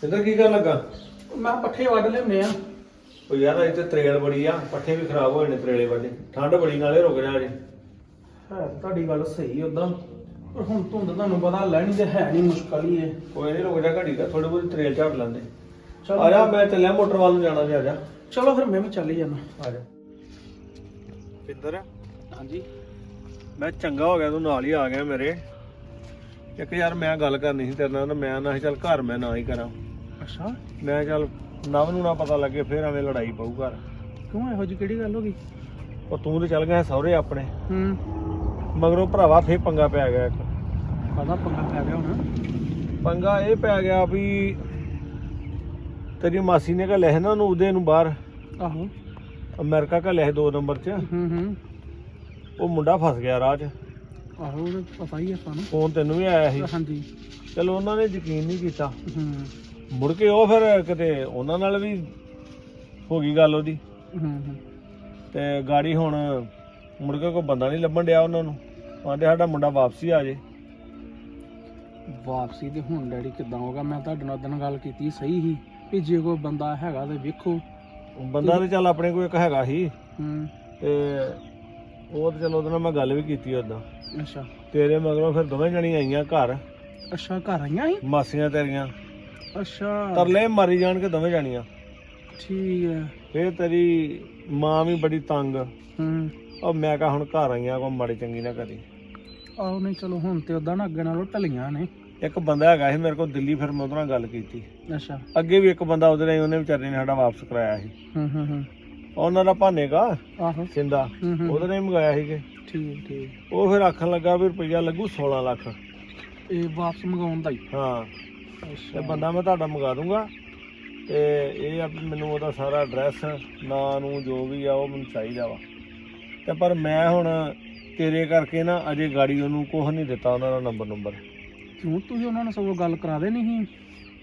ਸਿੰਦਰ ਕੀ ਕਰਨ ਲੱਗਾ? ਮੈਂ ਪੱਠੇ ਵੱਢ ਲਿਆਉਂਦੇ ਆ। ਉਹ ਯਾਰ ਇੱਥੇ ਤਰੇਲ ਬੜੀ ਆ ਪੱਠੇ ਵੀ ਖਰਾਬ ਹੋਏ ਨੇ ਤਰੇਲੇ ਵਾਲੇ ਠੰਡ ਬੜੀ ਨਾਲੇ ਰੁਕ ਜਾ ਜੇ। ਹੈ ਤੁਹਾਡੀ ਗੱਲ ਸਹੀ ਉਦਾਂ। ਪਰ ਹੁਣ ਧੁੰਦ ਤੁਹਾਨੂੰ ਪਤਾ ਲੈਣੀ ਤੇ ਹੈ ਨਹੀਂ ਮੁਸ਼ਕਲ ਹੀ ਹੈ। ਕੋਈ ਨਹੀਂ ਰੁਕ ਜਾ ਘੜੀ ਦਾ ਥੋੜੀ ਬਹੁਤੀ ਤਰੇਲ ਝਾੜ ਲੈਂਦੇ। ਚਲੋ। ਆ ਜਾ ਮੈਂ ਚੱਲਿਆ ਮੋਟਰ ਵੱਲ ਨੂੰ ਜਾਣਾ ਜੀ ਆ ਜਾ। ਚਲੋ ਫਿਰ ਮੈਂ ਵੀ ਚੱਲ ਹੀ ਜਾਣਾ ਆ ਜਾ। ਸਿੰਦਰ? ਹਾਂਜੀ। ਮੈਂ ਚੰਗਾ ਹੋ ਗਿਆ ਤੂੰ ਨਾਲ ਹੀ ਆ ਗਿਆ ਮੇਰੇ। ਇੱਕ ਯਾਰ ਮੈਂ ਗੱਲ ਕਰਨੀ ਸੀ ਤੇਰੇ ਨਾਲ ਮੈਂ ਨਾ ਚੱਲ ਘਰ ਮੈਂ ਨਾ ਹੀ ਕਰਾਂ। ਅੱਛਾ। ਮੈਂ ਚੱਲ ਨਵ ਨੂੰ ਨਾ ਪਤਾ ਲੱਗੇ ਫੇਰ ਐਵੇਂ ਲੜਾਈ ਪਊ ਘਰ। ਕਿਉਂ? ਇਹੋ ਜਿਹੀ ਕਿਹੜੀ ਗੱਲ ਹੋ ਗਈ? ਉਹ ਤੂੰ ਤੇ ਚੱਲ ਗਿਆ ਸਹੁਰੇ ਆਪਣੇ। ਹੂੰ। ਮਗਰੋਂ ਭਰਾਵਾ ਫੇਰ ਪੰਗਾ ਪੈ ਗਿਆ ਇੱਕ। ਕਾਹਦਾ ਪੰਗਾ ਪੈ ਗਿਆ ਹੁਣ? ਪੰਗਾ ਇਹ ਪੈ ਗਿਆ ਵੀ ਤੇਰੀ ਮਾਸੀ ਨੇ ਘੱਲਿਆ ਸੀ ਨਾ ਉਹਨੂੰ ਉਹਦੇ ਨੂੰ ਬਾਹਰ। ਆਹੋ। ਅਮਰੀਕਾ ਘੱਲਿਆ ਸੀ ਦੋ ਨੰਬਰ 'ਚ। ਹੂੰ ਹੂੰ। ਉਹ ਮੁੰਡਾ ਫਸ ਗਿਆ ਰਾਹ 'ਚ। ਆਹੋ ਪਤਾ ਹੀ ਆ ਆਪਾਂ ਨੂੰ। ਫੋਨ ਤੈਨੂੰ ਵੀ ਆਇਆ ਸੀ। ਹਾਂਜੀ। ਚਲੋ ਉਹਨਾਂ ਨੇ ਯਕੀਨ ਨਹੀਂ ਕੀਤਾ। ਹੂੰ। ਮੁੜ ਕੇ ਉਹ ਫਿਰ ਕਿਤੇ ਉਹਨਾਂ ਨਾਲ ਵੀ ਹੋ ਗਈ ਗੱਲ ਉਹਦੀ। ਹੂੰ ਹੂੰ। ਤੇ ਗਾੜੀ ਹੁਣ ਮੁੜ ਕੇ ਕੋਈ ਬੰਦਾ ਨਹੀਂ ਲੱਭਣ ਡਿਆ ਉਹਨਾਂ ਨੂੰ। ਆਂਦੇ ਸਾਡਾ ਮੁੰਡਾ ਵਾਪਸੀ ਆ ਜੇ। ਵਾਪਸੀ ਤੇ ਹੁਣ ਡੈਡੀ ਕਿੱਦਾਂ ਹੋਗਾ ਮੈਂ ਤੁਹਾਡੇ ਨਾਲ ਉਦੋਂ ਗੱਲ ਕੀਤੀ ਸਹੀ ਸੀ ਵੀ ਜੇ ਕੋਈ ਬੰਦਾ ਹੈਗਾ ਤੇ ਵੇਖੋ। ਬੰਦਾ ਤੇ ਚੱਲ ਆਪਣੇ ਕੋਲ ਇੱਕ ਹੈਗਾ ਸੀ। ਹੂੰ। ਤੇ ਉਹ ਤੇ ਚਲੋ ਉਹਦੇ ਨਾਲ ਮੈਂ ਗੱਲ ਵੀ ਕੀਤੀ ਉਦਾਂ ਅੱਛਾ। ਤੇਰੇ ਮਗਰੋਂ ਫਿਰ ਦੋਵੇਂ ਜਣੀਆਂ ਆਈਆਂ ਘਰ। ਅੱਛਾ ਘਰ ਆਈਆਂ ਸੀ? ਮਾਸੀਆਂ ਤੇਰੀਆਂ। ਅੱਛਾ। ਤਰਲੇ ਮਾਰੀ ਜਾਣ ਕੇ ਦੋਵੇਂ ਜਾਣੀਆਂ। ਠੀਕ ਹੈ। ਫੇਰ ਤੇਰੀ ਮਾਂ ਵੀ ਬੜੀ ਤੰਗ। ਹੂੰ। ਉਹ ਮੈਂ ਕਹਾ ਹੁਣ ਘਰ ਆਈਆਂ ਕੋ ਮਾੜੀ ਚੰਗੀ ਨਾ ਕਰੀ। ਆਹੋ ਨਹੀਂ ਚਲੋ ਹੁਣ ਤੇ ਉਦਾਂ ਨਾ ਅੱਗੇ ਨਾਲੋਂ ਢਲੀਆਂ ਨੇ। ਇੱਕ ਬੰਦਾ ਹੈਗਾ ਸੀ ਮੇਰੇ ਕੋਲ ਦਿੱਲੀ ਫਿਰ ਮੈਂ ਉਹਦੇ ਨਾਲ ਗੱਲ ਕੀਤੀ। ਅੱਛਾ। ਅੱਗੇ ਵੀ ਇੱਕ ਬੰਦਾ ਉਹਦੇ ਨਾਲ ਉਹਨੇ ਵਿਚਾਰੇ ਨੇ ਸਾਡਾ ਵਾਪਸ ਕਰਾਇਆ ਸੀ। ਹੂੰ ਹੂੰ ਹੂੰ। ਉਹਨਾਂ ਦਾ ਭਾਨੇਗਾ ਆਹੋ। ਸਿੰਦਾ। ਹੂੰ ਹੂੰ। ਉਹਦੇ ਨੇ ਮੰਗਾਇਆ ਸੀਗੇ ਠੀਕ ਠੀਕ। ਉਹ ਫਿਰ ਆਖਣ ਲੱਗਾ ਵੀ ਰੁਪਈਆ ਲੱਗੂ 16 ਲੱਖ। ਇਹ ਵਾਪਸ ਮੰਗਾਉਣ ਦਾ ਹੀ। ਹਾਂ। ਤੇ ਬੰਦਾ ਮੈਂ ਤੁਹਾਡਾ ਮੰਗਾ ਦੂੰਗਾ। ਤੇ ਇਹ ਆ ਵੀ ਮੈਨੂੰ ਉਹਦਾ ਸਾਰਾ ਐਡਰੈਸ ਨਾਂ ਨੂੰ ਜੋ ਵੀ ਆ ਉਹ ਮੈਨੂੰ ਚਾਹੀਦਾ ਵਾ। ਤੇ ਪਰ ਮੈਂ ਹੁਣ ਤੇਰੇ ਕਰਕੇ ਨਾ ਅਜੇ ਗਾੜੀ ਉਹਨੂੰ ਕੁਝ ਨਹੀਂ ਦਿੱਤਾ ਉਹਨਾਂ ਦਾ ਨੰਬਰ ਨੰਬਰ। ਕਿਉਂ? ਤੁਸੀਂ ਉਹਨਾਂ ਨਾਲ ਸਗੋਂ ਗੱਲ ਕਰਾ ਦੇ ਨਹੀਂ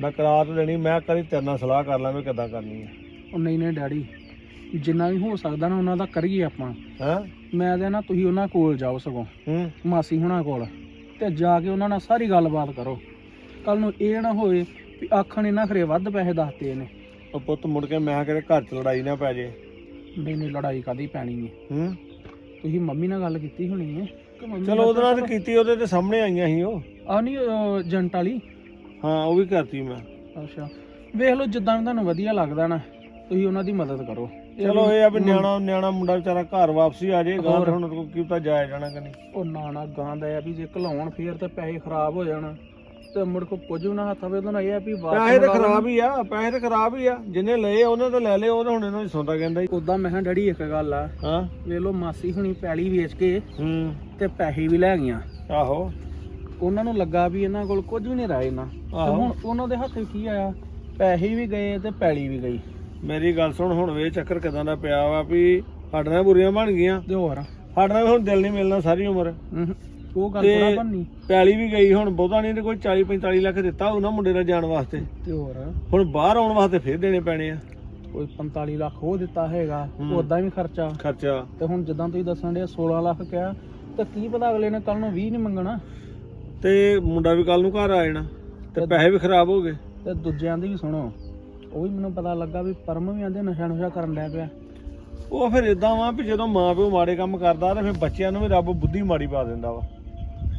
ਮੈਂ ਕਰਾ ਤਾਂ ਦੇਣੀ ਮੈਂ ਕਰੀ ਤੇਰੇ ਨਾਲ ਸਲਾਹ ਕਰ ਲਾਂ ਵੀ ਕਿੱਦਾਂ ਕਰਨੀ ਹੈ ਉਹ ਨਹੀਂ ਨਹੀਂ ਡੈਡੀ ਜਿੰਨਾ ਵੀ ਹੋ ਸਕਦਾ ਨਾ ਉਹਨਾਂ ਦਾ ਕਰੀਏ ਆਪਾਂ। ਹੈਂ? ਮੈਂ ਤੇ ਨਾ ਤੁਸੀਂ ਉਹਨਾਂ ਕੋਲ ਜਾਓ ਸਗੋਂ। ਹੂੰ। ਮਾਸੀ ਹੁਣਾਂ ਕੋਲ। ਤੇ ਜਾ ਕੇ ਉਹਨਾਂ ਨਾਲ ਸਾਰੀ ਗੱਲਬਾਤ ਕਰੋ। ਕੱਲ ਨੂੰ ਇਹ ਨਾ ਹੋਏ ਵੀ ਆਖਣ ਇਹਨਾਂ ਖਰੇ ਵੱਧ ਪੈਸੇ ਦੱਸਦੇ ਨੇ ਉਹ ਪੁੱਤ ਮੁੜ ਕੇ ਮੈਂ ਕਿਤੇ ਘਰ ਚ ਲੜਾਈ ਨਾ ਪੈ ਜੇ। ਨਹੀਂ ਨਹੀਂ ਲੜਾਈ ਕਾਦੀ ਪੈਣੀ ਹੈ ਹੂੰ? ਤੁਸੀਂ ਮੰਮੀ ਨਾਲ ਗੱਲ ਕੀਤੀ ਹੋਣੀ ਹੈ ਕਿ ਮੰਮੀ ਚਲੋ ਉਹਦੇ ਨਾਲ ਤਾਂ ਕੀਤੀ ਉਹਦੇ ਤੇ ਸਾਹਮਣੇ ਆਈਆਂ ਸੀ ਉਹ। ਆ ਨਹੀਂ ਏਜੰਟ ਵਾਲੀ? ਹਾਂ ਉਹ ਵੀ ਕਰਤੀ ਮੈਂ। ਅੱਛਾ। ਵੇਖ ਲਓ ਜਿੱਦਾਂ ਵੀ ਤੁਹਾਨੂੰ ਵਧੀਆ ਲੱਗਦਾ ਨਾ ਤੁਸੀਂ ਉਹਨਾਂ ਦੀ ਮਦਦ ਕਰੋ। ਇਹ ਚਲੋ ਇਹ ਆ ਵੀ ਨਿਆਣਾ ਨਿਆਣਾ ਮੁੰਡਾ ਵਿਚਾਰਾ ਘਰ ਵਾਪਸੀ ਆ ਜੇ ਗਾਂ ਹੋਰ। ਹੁਣ ਕੋਈ ਕੀ ਪਤਾ ਜਾਇਆ ਜਾਣਾ ਕਿ ਨਹੀਂ? ਉਹ ਨਾ ਨਾ ਗਾਂ ਦਾ ਆ ਵੀ ਜੇ ਘਲਾਉਣ ਫੇਰ ਤੇ ਪੈਸੇ ਖਰਾਬ ਹੋ ਜਾਣ। ਤੇ ਮੁੜ ਕੋ ਕੁਝ ਵੀ ਨਾ ਹੱਥ ਆਵੇ ਉਹਦਾ ਨਾ ਇਹ ਆ ਵੀ ਪੈਸੇ ਤਾਂ ਖਰਾਬ ਹੀ ਆ ਪੈਸੇ ਤਾਂ ਖਰਾਬ ਹੀ ਆ। ਜਿੰਨੇ ਲਏ ਉਹਨੇ ਤਾਂ ਲੈ ਲਏ ਉਹ ਤਾਂ ਹੁਣ ਇਹਨਾਂ ਦੀ ਸੌਦਾ ਕਹਿੰਦਾ ਹੀ ਉਦਾਂ ਮੈਂ ਕਿਹਾ ਡੈਡੀ ਇੱਕ ਗੱਲ ਆ। ਹਾਂ? ਵੇਖ ਲਓ ਮਾਸੀ ਹੁਣੀ ਪੈਲੀ ਵੇਚ ਕੇ ਹੂੰ। ਤੇ ਪੈਸੇ ਵੀ ਲੈ ਗਈਆਂ। ਆਹੋ। ਉਹਨਾਂ ਨੂੰ ਲੱਗਾ ਵੀ ਇਹਨਾਂ ਕੋਲ ਕੁਝ ਵੀ ਨਹੀਂ ਰਹਿ ਇਹਨਾਂ। ਤੇ ਆਹੋ। ਹੁਣ ਉਹਨਾਂ ਦੇ ਹੱਥ ਕੀ ਆਇਆ? ਪੈਸੇ ਵੀ ਗਏ ਤੇ ਪੈਲੀ ਵੀ ਗਈ। ਮੇਰੀ ਗੱਲ ਸੁਣ ਹੁਣ ਵੇ ਚੱਕਰ ਕਿਦਾਂ ਦਾ ਪਿਆ ਵਾ ਵੀ ਸਾਡੇ ਨਾਲ ਬੁਰੀਆਂ ਬਣ ਗਈਆਂ। ਤੇ ਹੋਰ? ਸਾਡੇ ਨਾਲ ਵੀ ਹੁਣ ਦਿਲ ਨਹੀਂ ਮਿਲਣਾ ਸਾਰੀ ਉਮਰ। ਹਮ, ਉਹ ਗੱਲ ਤੇ- ਥੋੜਾ ਬੰਨੀ ਪੈਲੀ ਵੀ ਗਈ ਹੁਣ ਬਹੁਤਾ ਨਹੀਂ ਤੇ ਕੋਈ 40 45 ਲੱਖ ਦਿੱਤਾ ਉਹਨਾਂ ਮੁੰਡੇ ਨਾਲ ਜਾਣ ਵਾਸਤੇ। ਤੇ ਹੋਰ? ਹੁਣ ਬਾਹਰ ਆਉਣ ਵਾਸਤੇ ਫੇਰ ਦੇਣੇ ਪੈਣੇ ਆ। ਕੋਈ 45 ਲੱਖ ਉਹ ਦਿੱਤਾ ਹੈਗਾ। ਉਦਾਂ ਵੀ ਖਰਚਾ। ਖਰਚਾ। ਤੇ ਹੁਣ ਜਿੱਦਾਂ ਤੁਸੀਂ ਦੱਸਣ ਦੇ 16 ਲੱਖ ਕਿਹਾ ਤੇ ਕੀ ਪਤਾ ਅਗਲੇ ਨੇ ਕੱਲ ਨੂੰ 20 ਨਹੀਂ ਮੰਗਣਾ? ਤੇ ਮੁੰਡਾ ਵੀ ਕੱਲ ਨੂੰ ਘਰ ਆ ਜਾਣਾ ਤੇ ਪੈਸੇ ਵੀ ਖਰਾਬ ਹੋ ਗਏ। ਤੇ ਦੂਜਿਆਂ ਦੀ ਵੀ ਸੁਣੋ ਉਹ ਵੀ ਮੈਨੂੰ ਪਤਾ ਲੱਗਾ ਵੀ ਪਰਮ ਵੀ ਆਂਦੇ ਨਸ਼ਾ ਨੁਸ਼ਾ ਕਰਨ ਲੱਗ ਪਿਆ। ਉਹ ਫਿਰ ਇਦਾਂ ਵਾ ਵੀ ਜਦੋਂ ਮਾਂ ਪਿਓ ਮਾੜੇ ਕੰਮ ਕਰਦਾ ਤੇ ਫਿਰ ਬੱਚਿਆਂ ਨੂੰ ਵੀ ਰੱਬ ਬੁੱਧੀ ਮਾੜੀ ਪਾ ਦਿੰਦਾ ਵਾ।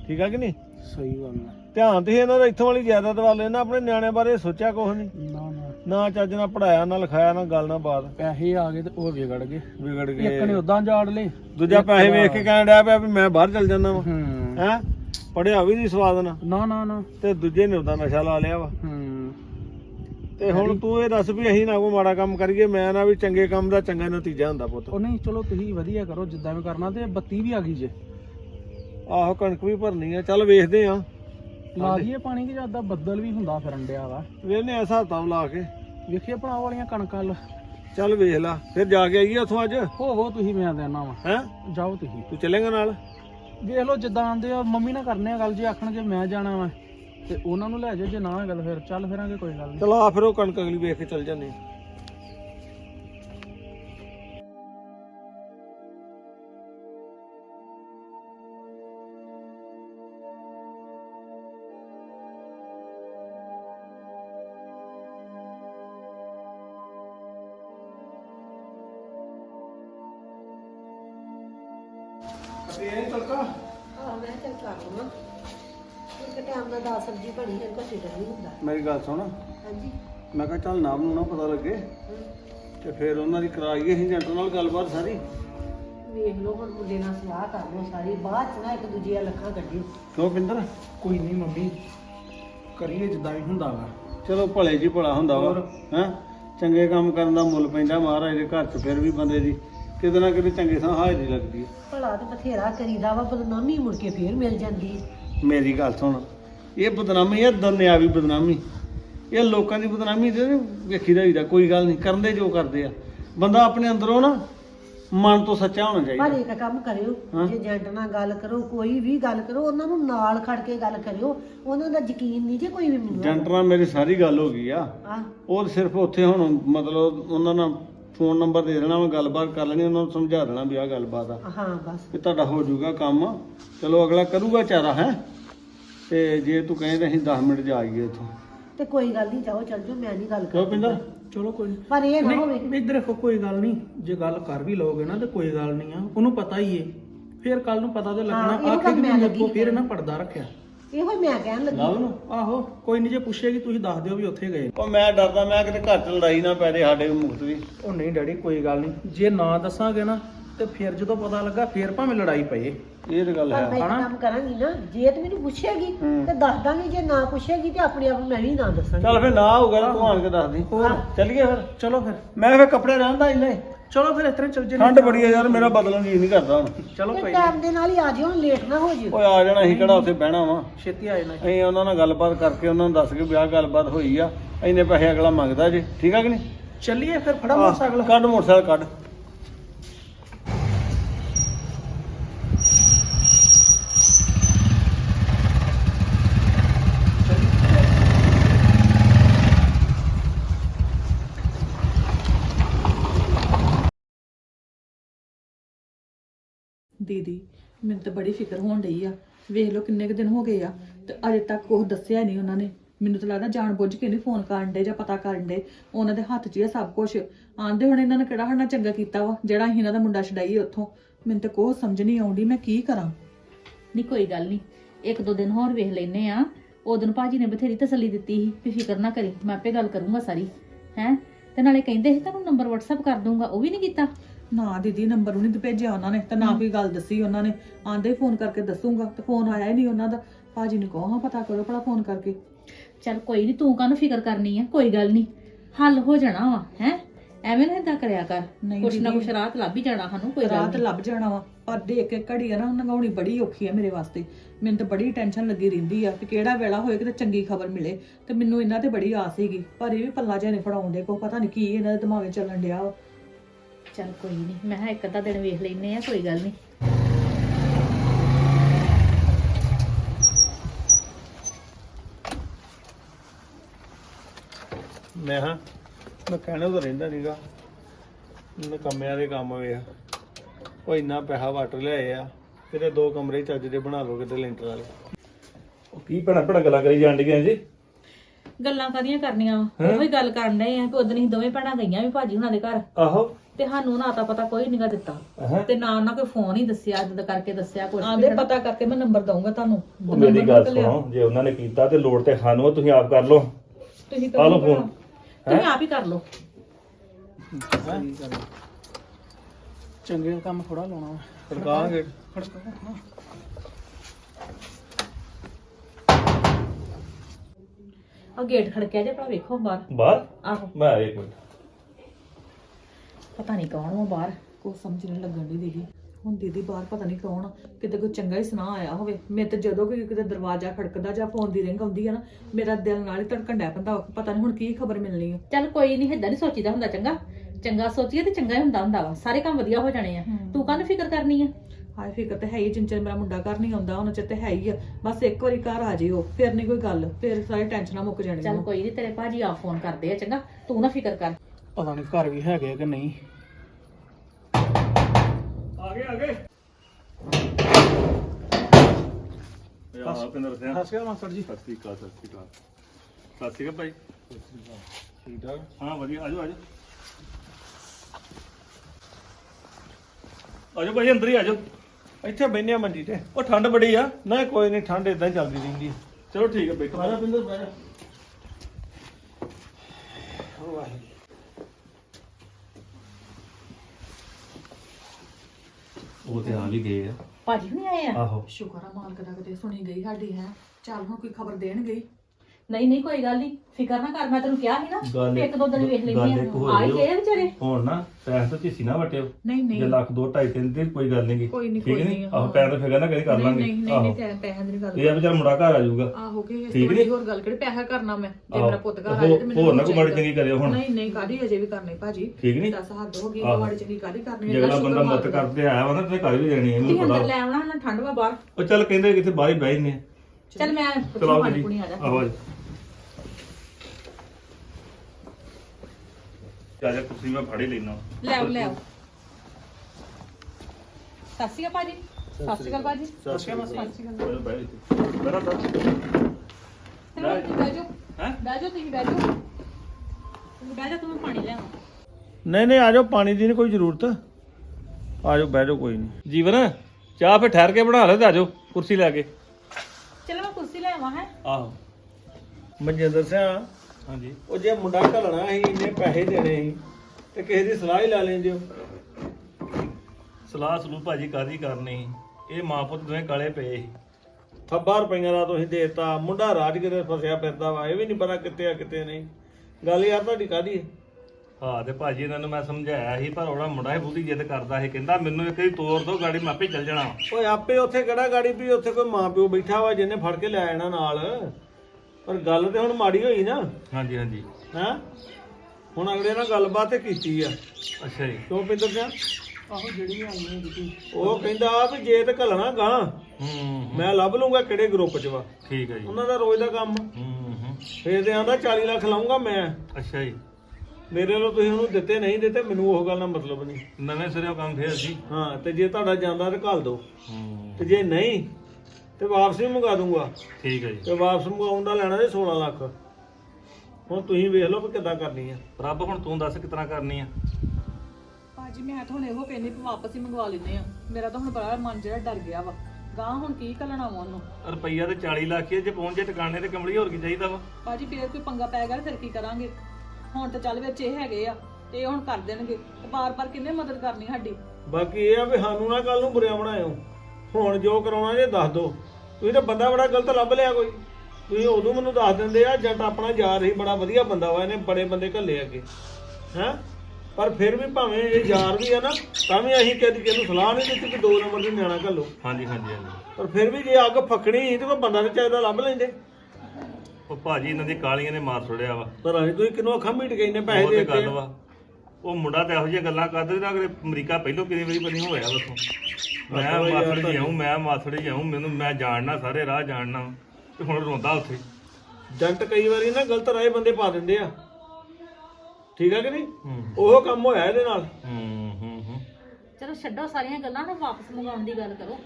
ਠੀਕ ਆ ਕਿ ਨਹੀਂ? ਸਹੀ ਗੱਲ ਹੈ ਧਿਆਨ ਤੇ ਇਹਨਾਂ ਦਾ ਇੱਥੋਂ ਵਾਲੀ ਜਾਇਦਾਦ ਵੱਲ ਇਹਨਾਂ ਆਪਣੇ ਨਿਆਣਿਆਂ ਬਾਰੇ ਸੋਚਿਆ ਕੁਛ ਨਹੀਂ। ਨਾ ਨਾ। ਨਾ ਚੱਜ ਨਾਲ ਪੜਾਇਆ ਨਾ ਲਿਖਾਇਆ ਨਾ ਗੱਲ ਨਾ ਬਾਤ। ਪੈਸੇ ਆ ਗਏ ਤੇ ਉਹ ਵਿਗੜ ਗਏ। ਵਿਗੜ ਇੱਕ ਨੇ ਗਏ ਉਦਾਂ ਜਾੜ ਲਏ ਦੂਜਾ ਪੈਸੇ ਵੇਖ ਕੇ ਕਹਿਣ ਡਿਆ ਪਿਆ ਵੀ ਮੈਂ ਬਾਹਰ ਚੱਲ ਜਾਂਦਾ ਵਾ। ਹੂੰ। ਹੈ? ਪੜਿਆ ਵੀ ਨਹੀਂ ਸਵਾਦ ਨਾ ਨਾ ਨਾ ਨਾ। ਤੇ ਦੂਜੇ ਨੇ ਉਹਦਾ ਨਸ਼ਾ ਲਾ ਲਿਆ ਵਾ। ਹੂੰ। ਤੇ ਹੁਣ ਤੂੰ ਇਹ ਦੱਸ ਵੀ ਅਸੀਂ ਨਾ ਕੋਈ ਮਾੜਾ ਕੰਮ ਕਰੀਏ ਮੈਂ ਨਾ ਵੀ ਚੰਗੇ ਕੰਮ ਦਾ ਚੰਗਾ ਨਤੀਜਾ ਹੁੰਦਾ ਪੁੱਤ। ਉਹ ਨਹੀਂ ਚਲੋ ਤੁਸੀਂ ਵਧੀਆ ਕਰੋ ਜਿੱਦਾਂ ਵੀ ਕਰਨਾ ਤੇ ਬੱਤੀ ਵੀ ਆ ਗਈ ਜੇ। ਆਹੋ ਕਣਕ ਵੀ ਭਰਨੀ ਆ ਚੱਲ ਵੇਖਦੇ ਆ। ਲਾ ਦਈਏ ਪਾਣੀ ਕਿ ਜ਼ਿਆਦਾ ਬੱਦਲ ਵੀ ਹੁੰਦਾ ਫਿਰਨ ਡਿਆ ਵਾ। ਵੇਨੇ ਐਸਾ ਹਤਾਬ ਲਾ ਕੇ। ਵੇਖੀਏ ਭਰਾ ਵਾਲੀਆਂ ਕਣਕਾਂ ਵੱਲ। ਚੱਲ ਵੇਖ ਲਾ ਫਿਰ ਜਾ ਕੇ ਆਈਏ ਉੱਥੋਂ ਅੱਜ। ਹੋਵੋ ਤੁਸੀਂ ਮੈਂ ਦੇਣਾ ਵਾ। ਹੈ? ਜਾਓ ਤੁਸੀਂ। ਤੂੰ ਚੱਲੇਗਾ ਨਾਲ? ਵੇਖ ਲਓ ਜਿੱਦਾਂ ਆਂਦੇ ਆ ਮੰਮੀ ਨਾਲ ਕਰਨੇ ਆ ਗੱਲ ਜੇ ਆਖਣਗੇ ਮੈਂ ਜਾਣਾ ਵਾ। ਤੇ ਉਹਨਾਂ ਨੂੰ ਲੈ ਜਾਓ ਜੇ ਨਾ ਗੱਲ ਫਿਰ। ਚੱਲ ਫਿਰਾਂਗੇ ਕੋਈ ਗੱਲ ਨਹੀਂ ਚਲ ਆ ਫਿਰ ਉਹ ਕਣਕ ਅਗਲੀ ਵੇਖ ਕੇ ਚੱਲ ਜਾਂਦੇ ਆ। ਇਹ ਤੜਕਾ? ਆਹ ਮੈਂ ਚੱਲ ਕਰ ਲਵਾਂ ਇੱਕ ਟਾਈਮ ਦਾ ਦਾਲ ਸਬਜ਼ੀ ਬਣੀ ਹੈ ਘੱਟੇ ਦਾ ਨਹੀਂ ਹੁੰਦਾ। ਮੇਰੀ ਗੱਲ ਸੁਣ। ਹਾਂਜੀ। ਮੈਂ ਕਿਹਾ ਚੱਲ ਨਾਮ ਨੂੰ ਨਾ ਪਤਾ ਲੱਗੇ। ਤੇ ਫਿਰ ਉਹਨਾਂ ਦੀ ਕਰਾਈਏ ਏਜੰਟ ਨਾਲ ਗੱਲਬਾਤ ਸਾਰੀ। ਵੇਖ ਲਓ ਹੁਣ ਮੁੰਡੇ ਨਾਲ ਸਲਾਹ ਕਰ ਲਓ ਸਾਰੀ। ਬਾਅਦ ਚ ਨਾ ਇੱਕ ਦੂਜੇ ਦੀਆਂ ਲੱਖਾਂ ਕੱਢਿਓ। ਕਿਉਂ ਪਿੰਦਰ? ਕੋਈ ਨਹੀਂ ਮੰਮੀ। ਕਰੀਏ ਜਿੱਦਾਂ ਵੀ ਹੁੰਦਾ ਵਾ। ਚਲੋ ਭਲੇ ਜੀ ਭਲਾ ਹੁੰਦਾ ਵਾ ਹੋਰ। ਹੈ? ਚੰਗੇ ਕੰਮ ਕਰਨ ਦਾ ਮੁੱਲ ਪੈਂਦਾ ਮਹਾਰਾਜ ਦੇ ਘਰ 'ਚ ਫਿਰ ਵੀ ਬੰਦੇ ਦੀ ਕਿਤੇ ਨਾ ਕਿਤੇ ਚੰਗੇ ਥਾਂ ਹਾਜ਼ਰੀ ਲੱਗਦੀ ਹੈ ਭਲਾ ਤੇ ਬਥੇਰਾ ਕਰੀਦਾ ਵਾ ਬਦਨਾਮੀ ਮੁੜ ਕੇ ਫੇਰ ਮਿਲ ਜਾਂਦੀ ਹੈ ਮੇਰੀ ਗੱਲ ਸੁਣ ਇਹ ਬਦਨਾਮੀ ਹੈ ਦੁਨਿਆਵੀ ਬਦਨਾਮੀ। ਇਹ ਲੋਕਾਂ ਦੀ ਬਦਨਾਮੀ ਤੇ ਵੇਖੀ ਰਹੀਦਾ ਕੋਈ ਗੱਲ ਨਹੀਂ ਕਰਨ ਦੇ ਜੋ ਕਰਦੇ ਆ। ਬੰਦਾ ਆਪਣੇ ਅੰਦਰੋਂ ਨਾ ਮਨ ਤੋਂ ਸੱਚਾ ਹੋਣਾ ਪਰ ਚਾਹੀਦਾ ਇੱਕ ਕੰਮ ਕਰਿਓ ਹਾਂ। ਜੇ ਏਜੰਟ ਨਾਲ ਗੱਲ ਕਰੋ ਕੋਈ ਵੀ ਗੱਲ ਕਰੋ ਉਹਨਾਂ ਨੂੰ ਨਾਲ ਖੜ ਕੇ ਗੱਲ ਕਰਿਓ ਉਹਨਾਂ ਦਾ ਯਕੀਨ ਨਹੀਂ ਜੇ ਕੋਈ ਵੀ ਮੈਨੂੰ ਨਾਲ ਮੇਰੀ ਸਾਰੀ ਗੱਲ ਹੋ ਗਈ ਆ। ਆ ਉਹ ਸਿਰਫ ਉੱਥੇ ਹੁਣ ਮਤਲਬ ਉਹਨਾਂ ਨਾਲ ਫੋਨ ਨੰਬਰ ਦੇ ਦੇਣਾ ਮੈਂ ਗੱਲਬਾਤ ਕਰ ਲੈਣੀ ਉਹਨਾਂ ਨੂੰ ਸਮਝਾ ਦੇਣਾ ਵੀ ਆਹ ਗੱਲਬਾਤ ਆ। ਹਾਂ ਬਸ। ਕਿ ਤੁਹਾਡਾ ਹੋ ਜਾਊਗਾ ਕੰਮ। ਚਲੋ ਅਗਲਾ ਕਰੂਗਾ ਚਾਰਾ ਹੈ? ਤੇ ਜੇ ਤੂੰ ਕਹੇ ਤਾਂ ਅਸੀਂ 10 ਮਿੰਟ ਜਾ ਆਈਏ ਇੱਥੋਂ। ਤੇ ਕੋਈ ਗੱਲ ਨਹੀਂ ਜਾਓ ਚੱਲ ਜਾਓ ਮੈਂ ਨਹੀਂ ਗੱਲ ਕਿਉਂ ਕਰਦੀ। ਪਿੰਦਰ ਚਲੋ ਕੋਈ ਨੀ। ਪਰ ਇਹ ਨਾ ਹੋਵੇ। ਨਹੀਂ ਇੱਧਰ ਦੇਖੋ ਕੋਈ ਗੱਲ ਨਹੀਂ ਜੇ ਗੱਲ ਕਰ ਵੀ ਲਓਗੇ ਨਾ ਤੇ ਕੋਈ ਗੱਲ ਨਹੀਂ ਆ। ਉਹਨੂੰ ਪਤਾ ਹੀ ਏ। ਫਿਰ ਕੱਲ ਨੂੰ ਪਤਾ ਤੇ ਲੱਗਣਾ ਇਹਨੂੰ ਆਖੇ ਤਾਂ ਮੈਂ ਕਿ ਲੱਗੀ ਮੇਰੇ ਫਿਰ ਨਾ ਪਰਦਾ ਰੱਖਿਆ। ਇਹੋ ਹੀ ਮੈਂ ਕਹਿਣ ਲੱਗੀ। ਲਵ ਨੂੰ ਆਹੋ ਕੋਈ ਨਹੀਂ ਜੇ ਪੁੱਛੇਗੀ ਤੁਸੀਂ ਦੱਸ ਦਿਓ ਵੀ ਉੱਥੇ ਗਏ। ਉਹ ਮੈਂ ਡਰਦਾ ਮੈਂ ਕਿਤੇ ਘਰ 'ਚ ਲੜਾਈ ਨਾ ਪੈ ਜੇ ਸਾਡੇ ਮੁਕਤ ਵੀ ਉਹ ਨਹੀਂ ਡੈਡੀ ਕੋਈ ਗੱਲ ਨਹੀਂ ਜੇ ਨਾ ਦੱਸਾਂਗੇ ਨਾ ਤੇ ਫਿਰ ਜਦੋਂ ਪਤਾ ਲੱਗਾ ਫਿਰ ਭਾਵੇਂ ਲੜਾਈ ਪਏ। ਇਹ ਤਾਂ ਗੱਲ ਪਰ ਮੈਂ ਹੈ ਇੱਕ ਹਨਾ? ਕੰਮ ਕਰਾਂਗੀ ਨਾ ਜੇ ਤੇ ਮੈਨੂੰ ਪੁੱਛੇਗੀ ਹੂੰ। ਤੇ ਦੱਸ ਦਾਂਗੀ ਜੇ ਨਾ ਪੁੱਛੇਗੀ ਤੇ ਆਪਣੇ ਆਪ ਮੈਂ ਵੀ ਨਾ ਦੱਸਾਂਗੀ। ਚੱਲ ਫਿਰ ਨਾ ਹੋਊਗਾ ਤਾਂ ਤੂੰ ਆਣ ਕੇ ਦੱਸ ਦੀ। ਹੋਰ ਚੱਲੀਏ ਫਿਰ। ਚਲੋ ਫਿਰ। ਮੈਂ ਫਿਰ ਕੱਪੜੇ ਰਹਿੰਦਾ ਇੰਨੇ ਚਲੋ ਫਿਰ ਇਸ ਤਰ੍ਹਾਂ ਚੱਲ ਜੇ ਠੰਡ ਬੜੀ ਆ ਯਾਰ ਮੇਰਾ ਬਦਲਣ ਜੀ ਨਹੀਂ ਕਰਦਾ ਹੁਣ। ਚਲੋ ਕੋਈ ਟਾਈਮ ਦੇ ਨਾਲ ਹੀ ਆ ਜਿਓ ਲੇਟ ਨਾ ਹੋ ਜਿਓ। ਓਏ ਆ ਜਾਣਾ ਅਸੀਂ ਕਿਹੜਾ ਉੱਥੇ ਬਹਿਣਾ ਵਾ। ਛੇਤੀ ਆ ਜਾਣਾ ਅਸੀਂ ਉਹਨਾਂ ਨਾਲ ਗੱਲਬਾਤ ਕਰਕੇ ਉਹਨਾਂ ਨੂੰ ਦੱਸ ਕੇ ਵਿਆਹ ਗੱਲਬਾਤ ਹੋਈ ਆ। ਇੰਨੇ ਪੈਸੇ ਅਗਲਾ ਮੰਗਦਾ ਜੀ। ਠੀਕ ਆ ਕਿ ਨਹੀਂ? ਚੱਲੀਏ ਫਿਰ ਫੜਾ ਮੋਟਰਸਾਈਕਲ। ਕੱਢ ਮੋਟਰਸਾਈਕਲ ਕੱਢ। ਦੀਦੀ, ਮੈਨੂੰ ਤਾਂ ਬੜੀ ਫਿਕਰ ਹੋਣ ਡਈ ਆ। ਵੇਖ ਲਓ ਕਿੰਨੇ ਕੁ ਦਿਨ ਹੋ ਗਏ ਆ ਤੇ ਅਜੇ ਤੱਕ ਉਹ ਦੱਸਿਆ ਨਹੀਂ ਉਹਨਾਂ ਨੇ। ਮੈਨੂੰ ਤਾਂ ਲੱਗਦਾ ਜਾਣ ਬੁੱਝ ਕੇ ਨਹੀਂ ਫੋਨ ਕਰਨ ਦੇ ਜਾਂ ਪਤਾ ਕਰਨ ਦੇ ਉਹਨਾਂ ਦੇ ਹੱਥ 'ਚ ਹੀ ਆ ਸਭ ਕੁਝ ਆਂਦੇ ਹੁਣ ਇਹਨਾਂ ਨੇ ਕਿਹੜਾ ਹਣਾ ਚੰਗਾ ਕੀਤਾ ਵਾ, ਜਿਹੜਾ ਅਸੀਂ ਇਹਨਾਂ ਦਾ ਮੁੰਡਾ ਛਡਾਈਏ ਉੱਥੋਂ। ਮੈਨੂੰ ਤਾਂ ਕੋਈ ਸਮਝ ਨਹੀਂ ਆਉਂਦੀ, ਮੈਂ ਕੀ ਕਰਾਂ? ਨਹੀਂ ਕੋਈ ਗੱਲ ਨਹੀਂ ਇੱਕ ਦੋ ਦਿਨ ਹੋਰ ਵੇਖ ਲੈਨੇ ਆ। ਉਦੋਂ ਭਾਜੀ ਨੇ ਬਥੇਰੀ ਤਸੱਲੀ ਦਿੱਤੀ ਸੀ ਵੀ ਫਿਕਰ ਨਾ ਕਰੀ। ਮੈਂ ਆਪੇ ਗੱਲ ਕਰੂੰਗਾ ਸਾਰੀ। ਹੈ? ਤੇ ਨਾਲੇ ਕਹਿੰਦੇ ਸੀ ਤੁਹਾਨੂੰ ਨੰਬਰ WhatsApp ਕਰ ਦੂੰਗਾ ਉਹ ਵੀ ਨਹੀਂ ਕੀਤਾ? ਨਾ ਦੀਦੀ ਨੰਬਰ ਵੀ ਨਹੀਂ ਭੇਜਿਆ ਉਹਨਾਂ ਨੇ ਤੇ ਨਾ ਕੋਈ ਗੱਲ ਦੱਸੀ ਉਹਨਾਂ ਨੇ। ਆਂਦੇ ਫੋਨ ਕਰਕੇ ਦੱਸੂਗਾ ਤੇ ਫੋਨ ਆਇਆ ਹੀ ਨਹੀਂ ਉਹਨਾਂ ਦਾ। ਭਾਜੀ ਨੂੰ ਕਹੋ ਹਾਂ ਪਤਾ ਕਰੋ ਭਲਾ ਫੋਨ ਕਰਕੇ। ਚੱਲ ਕੋਈ ਨਹੀਂ ਤੂੰ ਕਾਹਨੂੰ ਫਿਕਰ ਕਰਨੀ ਆ? ਕੋਈ ਗੱਲ ਨਹੀਂ ਹੱਲ ਹੋ ਜਾਣਾ ਵਾ ਹੈ? ਐਵੇਂ ਨਾ ਏਦਾਂ ਕਰਿਆ ਕਰ। ਨਹੀਂ ਕੁਛ ਨਾ ਦੀਦੀ। ਕੁਛ ਰਾਤ ਲੱਭ ਹੀ ਜਾਣਾ ਸਾਨੂੰ ਕੋਈ ਗੱਲ ਰਾਤ ਨਹੀਂ ਲੱਭ ਜਾਣਾ ਵਾ। ਪਰ ਦੇਖ ਕੇ ਘੜੀ ਆ ਨਾ ਨਗਾਉਣੀ ਬੜੀ ਔਖੀ ਆ ਮੇਰੇ ਵਾਸਤੇ। ਮੈਨੂੰ ਤਾਂ ਬੜੀ ਟੈਨਸ਼ਨ ਲੱਗੀ ਰਹਿੰਦੀ ਆ ਕਿ ਕਿਹੜਾ ਵੇਲਾ ਹੋਏ ਕਿਤੇ ਚੰਗੀ ਖਬਰ ਮਿਲੇ। ਤੇ ਮੈਨੂੰ ਇਹਨਾਂ ਤੇ ਬੜੀ ਆਸ ਹੈਗੀ ਪਰ ਇਹ ਵੀ ਪੱਲਾ ਜਿਹਾ ਨਹੀਂ ਫੜਾਉਂਦੇ ਕੋ ਪਤਾ ਨਹੀਂ ਕੀ ਇਹਨਾਂ ਦੇ ਦਿਮਾਗੇ ਚੱਲਣ ਡਿਆ ਵਾ। ਚੱਲ ਕੋਈ ਨਹੀਂ ਮੈਂ ਕਿਹਾ ਇੱਕ ਅੱਧਾ ਦਿਨ ਵੇਖ ਲੈਨੇ ਆ ਕੋਈ ਗੱਲ ਨਹੀਂ ਮੈਂ ਹਾਂ ਮੈਂ ਕਹਿਣਾ ਤਾਂ ਰਹਿੰਦਾ ਨਹੀਂਗਾ ਮੈਂ ਕੰਮਿਆਂ ਦੇ ਕੰਮ ਵੇਖ ਉਹ ਇੰਨਾ ਪੈਸਾ ਵਟ ਲਿਆਏ ਆ ਕਿਤੇ ਦੋ ਕਮਰੇ ਚੱਜ ਦੇ ਬਣਾ ਲਓ ਕਿਤੇ ਲੈਂਟਰ ਵਾਲੇ। ਉਹ ਕੀ ਭੈਣਾ ਭੈਣਾ ਗੱਲਾਂ ਕਰੀ ਜਾਂਦੀਆਂ ਜੀ? ਗੱਲਾਂ ਕਾਦੀਆਂ ਕਰਨੀਆਂ ਵਾ? ਉਹੀ ਗੱਲ ਕਰਨ ਡਏ ਆ ਕਿ ਉਦੋਂ ਅਸੀਂ ਦੋਵੇਂ ਭੈਣਾਂ ਗਈਆਂ ਵੀ ਭਾਜੀ ਹੁਣਾਂ ਦੇ ਘਰ। ਆਹੋ। ਤੇ ਸਾਨੂੰ ਨਾ ਤਾਂ ਪਤਾ ਕੋਈ ਨਹੀਂਗਾ ਦਿੱਤਾ? ਤੇ ਨਾ ਉਹਨਾਂ ਕੋਈ ਫੋਨ ਹੀ ਦੱਸਿਆ ਜਦ ਕਰਕੇ ਦੱਸਿਆ ਕੁਝ ਆਂਦੇ ਪਤਾ ਕਰਕੇ ਮੈਂ ਨੰਬਰ ਦਊਂਗਾ ਤੁਹਾਨੂੰ। ਉਹ ਮੇਰੀ ਗੱਲ ਸੁਣੋ ਜੇ ਉਹਨਾਂ ਨੇ ਕੀਤਾ ਤੇ ਲੋੜ ਤੇ ਸਾਨੂੰ ਆ, ਤੁਸੀਂ ਆਪ ਕਰ ਲਓ। ਤੁਸੀਂ ਆ ਲਓ ਕਰੋ। ਫੋਨ ਤੁਸੀਂ ਆਪ ਹੀ ਕਰ ਲਓ। ਚੰਗੇ ਕੰਮ ਥੋੜਾ ਲਾਉਣਾ ਵਾ। ਹਾਂ ਆ ਗੇਟ ਖੜਕਿਆ ਜੇ ਭਲਾ ਵੇਖੋ ਬਾਹਰ। ਬਾਹਰ? ਆਹੋ। ਮੈਂ ਇੱਕ ਮਿੰਟ। ਪਤਾ ਨਹੀਂ ਕੌਣ ਵਾ ਬਾਹਰ। ਕੋਈ ਸਮਝ ਨਹੀਂ ਲੱਗਣ ਦੀ ਦੀਦੀ। ਹੁਣ ਦੀਦੀ ਬਾਹਰ ਪਤਾ ਨਹੀਂ ਕੌਣ ਆ, ਕਿਤੇ ਕੋਈ ਚੰਗਾ ਹੀ ਸੁਨਾ ਆਇਆ ਹੋਵੇ। ਮੇਰੇ ਤੇ ਜਦੋਂ ਕੋਈ ਕਿਤੇ ਦਰਵਾਜ਼ਾ ਖੜਕਦਾ ਜਾਂ ਫੋਨ ਦੀ ਰਿੰਗ ਆਉਂਦੀ ਆ ਨਾ ਮੇਰਾ ਦਿਲ ਨਾਲ ਹੀ ਧੜਕਣ ਡੈ ਪੈਂਦਾ। ਵਾ, ਪਤਾ ਨਹੀਂ ਹੁਣ ਕੀ ਖਬਰ ਮਿਲਣੀ ਆ। ਚੱਲ ਕੋਈ ਨਹੀਂ ਏਦਾਂ ਨਹੀਂ ਸੋਚੀਦਾ ਹੁੰਦਾ ਚੰਗਾ। ਚੰਗਾ ਸੋਚੀਏ ਤੇ ਚੰਗਾ ਹੀ ਹੁੰਦਾ ਹੁੰਦਾ ਵਾ। ਸਾਰੇ ਕੰਮ ਵਧੀਆ ਹੋ ਜਾਣੇ ਆ। ਤੂੰ ਕਾਹਨੂੰ ਫਿਕਰ ਕਰਨੀ ਆ? ਹਾਏ ਫਿਕਰ ਤੇ ਹੈ ਹੀ ਜਿੰਨ ਚਿਰ ਮੇਰਾ ਮੁੰਡਾ ਘਰ ਨਹੀਂ ਆਉਂਦਾ ਉਹਨਾਂ ਚਿਰ ਤੇ ਹੈ ਹੀ ਆ। ਬਸ ਇੱਕ ਵਾਰੀ ਘਰ ਆ ਜਿਓ ਫਿਰ ਨਹੀਂ ਕੋਈ ਗੱਲ। ਫਿਰ ਸਾਰੀ ਟੈਨਸ਼ਨਾਂ ਮੁੱਕ ਚੱਲ ਜਾਣੀਆਂ ਕੋਈ ਨਹੀਂ ਤੇਰੇ ਭਾਜੀ ਆ ਫੋਨ ਕਰਦੇ ਆ ਚੰਗਾ। ਤੂੰ ਨਾ ਫਿਕਰ ਕਰ। ਪਤਾ ਨਹੀਂ ਘਰ ਵੀ ਹੈਗੇ ਕਿ ਨਹੀਂ। ਆ ਗਏ ਆ ਗਏ। ਯਾਰ ਪਿੰਦਰ ਸਿੰਘ ਸਤਿ ਸ਼੍ਰੀ ਅਕਾਲ ਮਾਸਟਰ ਜੀ। ਸਤਿ ਸ੍ਰੀ ਅਕਾਲ ਸਤਿ ਸ੍ਰੀ ਅਕਾਲ। ਸਤਿ ਸ੍ਰੀ ਅਕਾਲ ਭਾਈ। ਠੀਕ ਠਾਕ? ਹਾਂ ਵਧੀਆ। ਆਜੋ ਆਜੋ। ਆਜੋ ਭਾਈ ਅੰਦਰ ਹੀ ਆਜੋ। ਇੱਥੇ ਬੈਠੇ ਆ ਮੰਜੀ ਤੇ। ਉਹ ਠੰਡ ਬੜੀ ਆ। ਨਾ ਕੋਈ ਨਹੀਂ ਠੰਡ ਇਦਾਂ ਚੱਲਦੀ ਰਹਿੰਦੀ ਚਲੋ ਠੀਕ ਹੈ ਬੈਠੋ ਆਜਾ ਬਿੰਦਰ ਬਹਿ ਜਾ ਵਾਹਿਗੁਰੂ। ਉਹ ਤੇ ਆ ਵੀ ਗਏ ਆ। ਭਾਜੀ ਹੁਣੀ ਆਏ ਆ? ਆਹੋ। ਸ਼ੁਕਰ ਆ ਮਾਲਕ ਦਾ ਕਿਤੇ ਸੁਣੀ ਗਈ ਸਾਡੀ ਹੈ। ਚੱਲ ਹੁਣ ਕੋਈ ਖਬਰ ਦੇਣ ਗਈ ਨਹੀਂ ਨਹੀਂ ਕੋਈ ਗੱਲ ਨਹੀਂ। ਫਿਕਰ ਨਾ ਕਰ ਮੈਂ ਤੈਨੂੰ ਕਿਹਾ ਸੀ ਨਾ ਗੱਲ ਵੀ ਇੱਕ ਦੋ ਦਿਨ ਵੇਖ ਗੱਲ ਲੈਂਦੇ ਇੱਕ ਹੋਰ ਆ ਆਈ ਗਏ ਆ ਵਿਚਾਰੇ? ਹੁਣ ਨਾ ਪੈਸੇ ਤਾਂ ਝੀਸੀ ਨਾ ਵਟਿਓ। ਨਹੀਂ ਜੇ ਨਹੀਂ ਲੱਖ ਦੋ ਢਾਈ ਤਿੰਨ ਤੇ ਕੋਈ ਗੱਲ ਨਹੀਂ ਕੋਈ ਨੀ, ਠੀਕ ਕੋਈ ਨੀ? ਨੀ, ਆਹੋ ਹਾਂ। ਪੈਰ ਤੇ ਫਿਕਰ ਨਾ ਕਰੀ ਕਰ ਨਹੀਂ ਲਾਂਗੇ। ਨਹੀਂ ਨਹੀਂ ਆਹੋ। ਨਹੀਂ ਤੇ ਪੈਸਿਆਂ ਦੀ ਗੱਲ। ਇਹ ਆ ਵੀ ਚੱਲ ਮੁੰਡਾ ਘਰ ਆ ਜਾਊਗਾ। ਆਹੋ ਕਿ ਇਸ ਠੀਕ ਤੋਂ ਨੀ? ਵੱਡੀ ਹੋਰ ਗੱਲ ਕਿਹੜੀ ਪੈਸਾ ਕਰਨਾ ਮੈਂ। ਜੇ ਆਹੋ। ਮੇਰਾ ਪੁੱਤ ਘਰ ਆ ਜਾਏ ਤੇ ਮੈਨੂੰ ਹੋਰ ਨਾ ਕੋਈ ਮਾੜੀ। ਚੰਗੀ ਕਰਿਓ ਹੁਣ। ਨਹੀਂ ਨਹੀਂ ਕਾਦੀ ਅਜੇ ਵੀ ਕਰਨੀ ਭਾਜੀ? ਠੀਕ ਨੀ? ਦੱਸ ਹੱਦ ਹੋ ਗਈ ਆਹੋ। ਮਾੜੀ ਚੰਗੀ ਕਾਦੀ ਕਰਨੀ ਜੇ ਅਗਲਾ ਬੰਦਾ ਮਦਦ ਕਰਦੇ ਆਇਆ ਵਾ ਨਾ ਤੇ ਘਰ ਵੀ ਦੇਣੀ ਹੈ ਮੈਨੂੰ ਅੰਦਰ ਪਤਾ। ਲੈ ਆਉਣਾ ਨਾ ਠੰਡ ਵਾ ਬਾਹਰ। ਉਹ ਚੱਲ ਕਹਿੰਦੇ ਕਿਤੇ ਬਾਹਰ ਹੀ ਬਹਿ ਨੇ ਚੱਲ ਮੈਂ ਚਲੋ ਪੁੱਛਾਂ ਪਾਣੀ ਪੁਣੀ ਆ ਜਾ ਆਹੋ ਜੀ ਚਾਜਾ ਕੁਰਸੀ ਮੈਂ ਫੜ ਹੀ ਲੈਣਾ ਲੈ ਆਓ ਲੈ ਆਓ ਸਤਿ ਸ਼੍ਰੀ ਅਕਾਲ ਭਾਜੀ ਸਤਿ ਸ਼੍ਰੀ ਅਕਾਲ ਭਾਜੀ ਸਤਿ ਸ਼੍ਰੀ ਅਕਾਲ। ਸਤਿ ਸ਼੍ਰੀ ਅਕਾਲ ਬਹਿ ਇੱਥੇ ਮੇਰਾ ਤਾਂ ਚਲੋ ਤੁਸੀਂ ਬਹਿ ਜਾਓ ਹੈਂ? ਬਹਿ ਜਾਓ ਤੁਸੀਂ ਬਹਿ ਜਾਓ ਤੁਸੀਂ ਬਹਿ ਜਾਓ ਤੁਹਾਨੂੰ ਪਾਣੀ ਲਿਆਵਾਂ ਨਹੀਂ ਨਹੀਂ ਆ ਜਾਓ ਪਾਣੀ ਦੀ ਨਹੀਂ ਕੋਈ ਜ਼ਰੂਰਤ ਆ ਜਾਓ ਬਹਿ ਜਾਓ ਕੋਈ ਨਹੀਂ ਜੀਵਨ ਚਾਹ ਫੇ ਠਹਿਰ ਕੇ ਬਣਾ ਲੈ ਤੇ ਆ ਜਾਓ ਕੁਰਸੀ ਲੈ ਕੇ ਚਲੋ ਮੈਂ ਕੁਰਸੀ ਲੈ ਆਵਾਂ ਹੈ ਆਹੋ ਮਨਜਿੰਦਰ ਸਿੰਘ ਹਾਂਜੀ। ਉਹ ਜੇ ਮੁੰਡਾ ਘਲਣਾ ਸੀ ਇੰਨੇ ਪੈਸੇ ਦੇਣੇ ਸੀ ਤੇ ਕਿਸੇ ਦੀ ਸਲਾਹ ਹੀ ਲਾ ਲੈਂਦੇ ਹੋ। ਸਲਾਹ ਸਲੂਹ ਭਾਜੀ ਕਾਦੀ ਕਰਨੀ ਇਹ ਮਾਂ ਪੁੱਤ ਦੋਵੇਂ ਕਾਲੇ ਪਏ। ਥੱਬਾ ਰੁਪਈਆਂ ਦਾ ਤੁਸੀਂ ਦੇਤਾ ਮੁੰਡਾ ਰਾਜ ਕਿਤੇ ਫਸਿਆ ਫਿਰਦਾ ਵਾ ਇਹ ਵੀ ਨਹੀਂ ਪਤਾ ਕਿੱਥੇ ਆ ਕਿੱਥੇ ਨਹੀਂ। ਗੱਲ ਯਾਰ ਤੁਹਾਡੀ ਕਾਦੀ ਹੈ ਹਾਂ ਤੇ ਭਾਜੀ ਇਹਨਾਂ ਨੂੰ ਮੈਂ ਸਮਝਾਇਆ ਸੀ ਪਰ ਉਹਦਾ ਮੁੰਡਾ ਹੀ ਬਹੁਤੀ ਜਿੱਦ ਕਰਦਾ ਸੀ ਕਹਿੰਦਾ ਮੈਨੂੰ ਇੱਕ ਵਾਰੀ ਤੋਰ ਦੋ ਗਾੜੀ ਮੈਂ ਆਪੇ ਚੱਲ ਜਾਣਾ ਓਏ ਆਪੇ ਉੱਥੇ ਕਿਹੜਾ ਗਾੜੀ ਵੀ ਉੱਥੇ ਕੋਈ ਮਾਂ ਪਿਓ ਬੈਠਾ ਵਾ ਜਿਹਨੇ ਫੜ ਕੇ ਲੈ ਜਾਣਾ ਨਾਲ। ਪਰ ਗੱਲ ਤੇ ਹੁਣ ਮਾੜੀ ਹੋਈ ਨਾ। ਹਾਂਜੀ ਹਾਂਜੀ। ਹੈ? ਹੁਣ ਅਗਲੇ ਨਾਲ ਗੱਲਬਾਤ ਤੇ ਕੀਤੀ ਆ। ਅੱਛਾ ਜੀ। ਕਿਉਂ ਪਿੰਦਰ ਸਿੰਘ? ਆਹੋ ਜਿਹੜੀ ਆਈ ਹੈ ਉਹ ਕਹਿੰਦਾ ਵੀ ਜੇ ਤੇ ਘਲਣਾ ਗਾਂ ਹੂੰ ਮੈਂ ਲੱਭ ਲੂੰਗਾ ਕਿਹੜੇ ਗਰੁੱਪ 'ਚ ਵਾ। ਠੀਕ ਹੈ ਜੀ। ਉਹਨਾਂ ਦਾ ਰੋਜ਼ ਦਾ ਕੰਮ। ਹੂੰ ਹੂੰ। ਫੇਰ ਤੇ ਆਂਦਾ 40 ਲੱਖ ਲਾਉਂਗਾ ਮੈਂ। ਅੱਛਾ ਜੀ। ਮੇਰੇ ਵੱਲੋਂ ਤੁਸੀਂ ਉਹਨੂੰ ਦਿੱਤੇ ਨਹੀਂ ਦਿੱਤੇ ਮੈਨੂੰ ਉਹ ਗੱਲ ਦਾ ਮਤਲਬ ਨਹੀਂ। ਨਵੇਂ ਸਿਰੇ ਕੰਮ ਫੇਰ ਸੀ। ਹਾਂ ਤੇ ਜੇ ਤੁਹਾਡਾ ਜਾਂਦਾ ਤੇ ਘੱਲ ਦੋ। ਹੂੰ। ਤੇ ਜੇ ਨਹੀਂ ਤੇ ਵਾਪਸ ਵੀ ਮੰਗਾ ਦੂੰਗਾ। ਠੀਕ ਹੈ ਜੀ। ਤੇ ਵਾਪਸ ਮੰਗਾਉਣ ਦਾ ਲੈਣਾ ਜੇ 16 ਲੱਖ। ਹੁਣ ਤੁਸੀਂ ਵੇਖ ਲਓ ਵੀ ਕਿੱਦਾਂ ਕਰਨੀ ਆ। ਰੱਬ ਹੁਣ ਤੂੰ ਦੱਸ ਕਿਤਨਾ ਕਰਨੀ ਆ? ਭਾਜੀ ਮੈਂ ਤਾਂ ਹੁਣ ਇਹੋ ਕਹਿੰਦੀ ਵੀ ਵਾਪਸ ਹੀ ਮੰਗਵਾ ਲੈਂਦੇ ਆ। ਮੇਰਾ ਤਾਂ ਹੁਣ ਬੜਾ ਮਨ ਜਿਹੜਾ ਡਰ ਗਿਆ ਵਾ। ਗਾਂ ਹੁਣ ਕੀ ਕੱਲਣਾ ਵਾ ਉਹਨੂੰ? ਰੁਪਈਆ ਤੇ 40 ਲੱਖ ਹੀ ਆ, ਜੇ ਪਹੁੰਚ ਜੇ ਟਿਕਾਣੇ ਤੇ ਕਮਲੀ ਹੋਰ ਕੀ ਚਾਹੀਦਾ ਵਾ? ਭਾਜੀ ਫੇਰ ਕੋਈ ਪੰਗਾ ਪੈ ਗਿਆ ਤੇ ਫਿਰ ਕੀ ਕਰਾਂਗੇ? ਹੁਣ ਤਾਂ ਚੱਲ ਵਿੱਚ ਇਹ ਹੈਗੇ ਆ ਤੇ ਇਹ ਹੁਣ ਕਰ ਦੇਣਗੇ। ਤੇ ਬਾਰ-ਬਾਰ ਕਿੰਨੇ ਮਦਦ ਕਰਨੀ ਸਾਡੀ? ਬਾਕੀ ਇਹ ਆ ਵੀ ਸਾਨੂੰ ਨਾ ਕੱਲ ਨੂੰ ਬੁਰਿਆ ਬਣਾਇਓ। ਹੁਣ ਜੋ ਕਰਾਉਣਾ ਜੇ ਦੱਸ ਦਿਓ ਤੁਸੀਂ ਤਾਂ ਬੰਦਾ ਬੜਾ ਗਲਤ ਲੱਭ ਲਿਆ ਕੋਈ। ਤੁਸੀਂ ਉਦੋਂ ਮੈਨੂੰ ਦੱਸ ਦਿੰਦੇ ਆ ਜੱਟ ਆਪਣਾ ਯਾਰ ਹੀ ਬੜਾ ਵਧੀਆ ਬੰਦਾ ਵਾ ਇਹਨੇ ਬੜੇ ਬੰਦੇ ਘੱਲੇ ਅੱਗੇ। ਹੈ? ਪਰ ਫਿਰ ਵੀ ਭਾਵੇਂ ਇਹ ਯਾਰ ਵੀ ਆ ਨਾ ਤਾਂ ਵੀ ਅਸੀਂ ਕਦੀ ਕਿਸੇ ਨੂੰ ਸਲਾਹ ਨਹੀਂ ਦਿੱਤੀ ਕਿ ਦੋ ਨੰਬਰ ਦੀ ਨਿਆਣਾ ਘੱਲੋ। ਹਾਂਜੀ ਹਾਂਜੀ ਹਾਂਜੀ। ਪਰ ਫਿਰ ਵੀ ਜੇ ਅੱਗ ਫੱਕਣੀ ਸੀ ਤੇ ਕੋਈ ਬੰਦਾ ਤੇ ਚਾਹੀਦਾ ਲੱਭ ਲੈਂਦੇ। ਉਹ ਭਾਜੀ ਇਹਨਾਂ ਦੀ ਕਾਲੀਆਂ ਨੇ ਮਾਰ ਛੋੜਿਆ ਵਾ। ਪਰ ਅਸੀਂ ਤੁਸੀਂ ਕਿਨੂੰ ਅੱਖਾਂ ਮੀਟ ਗਏ ਨੇ ਉਹ ਪੈਸੇ ਤੇ ਦੇ ਗੱਲ ਦਿੱਤੇ ਵਾ। ਉਹ ਮੁੰਡਾ ਤਾਂ ਇਹੋ ਜਿਹੀਆਂ ਗੱਲਾਂ ਕਰਦਾ ਨਾ ਅਗਲੇ ਅਮਰੀਕਾ ਪਹਿਲੋਂ ਕਿੰਨੀ ਵਾਰੀ ਬਣੀ ਹੋਇਆ ਦੱਸੋ ਮੈਂ ਮਾਥੜੇ ਜਾਉਂ ਮੈਂ ਮਾਥੜੇ ਜਾਉਂ ਮੈਨੂੰ ਮੈਂ ਜਾਣਨਾ ਸਾਰੇ ਰਾਹ ਜਾਣਨਾ ਤੇ ਹੁਣ ਰੋਂਦਾ ਉੱਥੇ ਜੰਟ ਕਈ ਵਾਰੀ ਨਾ ਗਲਤ ਰਾਏ ਬੰਦੇ ਪਾ ਦਿੰਦੇ ਆ। ਠੀਕ ਆ ਕਿ ਨਹੀਂ? ਉਹ ਕੰਮ ਹੋਇਆ ਇਹਦੇ ਨਾਲ। ਹੂੰ ਹੂੰ ਹੂੰ। ਚਲੋ ਛੱਡੋ ਸਾਰੀਆਂ ਗੱਲਾਂ ਨਾ ਵਾਪਸ ਮੰਗਾਉਣ ਦੀ ਗੱਲ ਕਰੋ।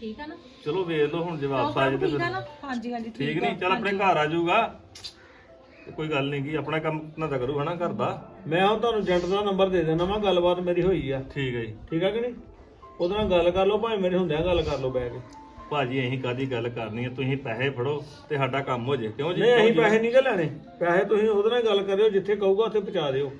ਠੀਕ ਆ ਨਾ? ਚਲੋ ਵੇਖ ਲਓ ਹੁਣ ਜੇ ਵਾਪਸ ਆ ਜੇ ਤੇ ਠੀਕ ਆ ਫਿਰ। ਨਾ? ਹਾਂਜੀ ਹਾਂਜੀ ਠੀਕ ਨਹੀਂ ਚੱਲ ਆਪਣੇ ਘਰ ਆ ਜਾਊਗਾ। ਕੋਈ ਗੱਲ ਨਹੀਂ ਕੀ ਆਪਣਾ ਕੰਮ ਨਾ ਤਾਂ ਕਰੂ ਹਨਾ ਘਰ ਦਾ। ਮੈਂ ਤੁਹਾਨੂੰ ਏਜੰਟ ਦਾ ਨੰਬਰ ਦੇ ਦੇਣਾ ਵਾ ਗੱਲਬਾਤ ਮੇਰੀ ਹੋਈ ਆ। ਠੀਕ ਹੈ ਜੀ। ਠੀਕ ਆ ਕਿ ਨਹੀਂ? ਉਹਦੇ ਨਾਲ ਗੱਲ ਕਰ ਲਓ ਭਾਵੇਂ ਮੇਰੇ ਹੁੰਦਿਆਂ ਗੱਲ ਕਰ ਲਓ ਬੈ ਕੇ। ਭਾਜੀ ਅਸੀਂ ਕਾਦੀ ਗੱਲ ਕਰਨੀ ਹੈ ਤੁਸੀਂ ਪੈਸੇ ਫੜੋ ਤੇ ਸਾਡਾ ਕੰਮ ਹੋ ਜੇ। ਕਿਉਂ ਜੀ? ਨਹੀਂ ਅਸੀਂ ਪੈਸੇ ਨਹੀਂ ਗਾ ਲੈਣੇ। ਪੈਸੇ ਤੁਸੀਂ ਉਹਦੇ ਨਾਲ ਗੱਲ ਕਰਿਓ ਜਿੱਥੇ ਕਹੂਗਾ ਉੱਥੇ ਪਹੁੰਚਾ ਦਿਓ।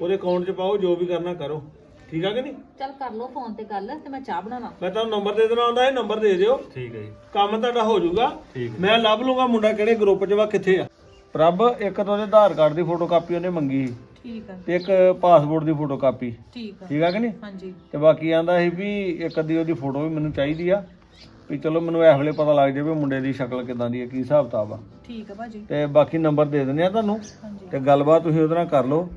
ਉਹਦੇ ਅਕਾਊਂਟ 'ਚ ਪਾਓ ਜੋ ਵੀ ਕਰਨਾ ਕਰੋ। ਠੀਕ ਆ ਕਿ ਨਹੀਂ? ਚੱਲ ਕਰ ਲਓ ਫੋਨ ਤੇ ਗੱਲ ਤੇ ਮੈਂ ਚਾਹ ਬਣਾਣਾ ਮੈਂ ਤੁਹਾਨੂੰ ਨੰਬਰ ਦੇ ਦੇਣਾ ਆਉਂਦਾ ਇਹ ਨੰਬਰ ਦੇ ਦਿਓ। ਠੀਕ ਹੈ ਜੀ। ਕੰਮ ਤੁਹਾਡਾ ਹੋ ਜਾਊਗਾ। ਠੀਕ ਮੈਂ ਲੱਭ ਲੂੰਗਾ ਮੁੰਡਾ ਕਿਹੜੇ ਗਰੁੱਪ 'ਚ ਵਾ ਕਿੱਥੇ ਆ? ਪ੍ਰਭ ਇੱਕ ਤਾਂ ਉਹਦੇ ਆਧਾਰ ਕਾਰਡ ਦੀ ਫੋਟੋ ਕਾਪੀ ਉਹਨੇ ਮੰਗੀ ਸੀ। ਠੀਕ ਆ। ਤੇ ਇੱਕ ਪਾਸਪੋਰਟ ਦੀ ਫੋਟੋ ਕਾਪੀ ਠੀਕ ਆ। ਠੀਕ ਆ ਕਿ ਨਹੀਂ? ਹਾਂਜੀ। ਤੇ ਬਾਕੀ ਆਂਦਾ ਸੀ ਵੀ ਇੱਕ ਅੱਧੀ ਉਹਦੀ ਫੋਟੋ ਵੀ ਮੈਨੂੰ ਚਾਹੀਦੀ ਆ ਵੀ ਚਲੋ ਮੈਨੂੰ ਇਸ ਵੇਲੇ ਪਤਾ ਲੱਗ ਜਾਵੇ ਮੁੰਡੇ ਦੀ ਸ਼ਕਲ ਕਿਦਾਂ ਦੀ ਹੈ ਕੀ ਹਿਸਾਬ ਕਿਤਾਬ ਆ। ਠੀਕ ਆ ਭਾਜੀ। ਤੇ ਬਾਕੀ ਨੰਬਰ ਦੇ ਦਿੰਦੇ ਆ ਤੁਹਾਨੂੰ। ਹਾਂਜੀ। ਤੇ ਗੱਲਬਾਤ ਤੁਸੀਂ ਉਹਦੇ ਨਾਲ ਕਰ ਲਓ।